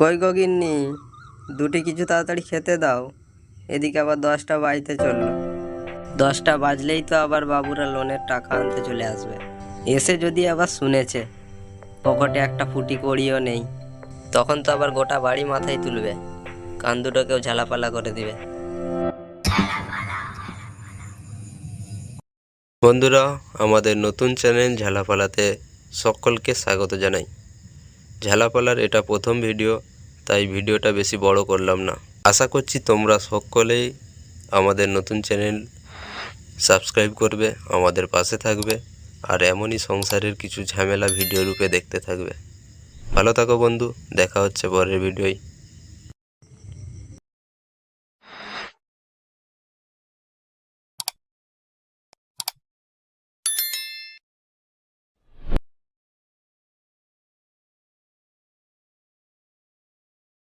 কই গগিন্নি দুটি কিছু তাড়াতাড়ি খেতে দাও। এদিকে আবার দশটা বাজতে চলল। দশটা বাজলেই তো আবার বাবুরা লোনের টাকা আনতে চলে আসবে। এসে যদি আবার শুনেছে, পকেটে একটা ফুটি কড়িও নেই, তখন তো আবার গোটা বাড়ি মাথায় তুলবে। কান দুটোকেও ঝালাপালা করে দিবে। বন্ধুরা, আমাদের নতুন চ্যানেল ঝালাপালাতে সকলকে স্বাগত জানাই। ঝালাপালার এটা প্রথম ভিডিও, তাই ভিডিওটা বেশি বড় করলাম না। আশা করছি তোমরা সকলেই আমাদের নতুন চ্যানেল সাবস্ক্রাইব করবে, আমাদের পাশে থাকবে, আর এমনই সংসারের কিছু ঝামেলা ভিডিও রূপে দেখতে থাকবে। ভালো থাকো বন্ধু, দেখা হচ্ছে পরের ভিডিওয়।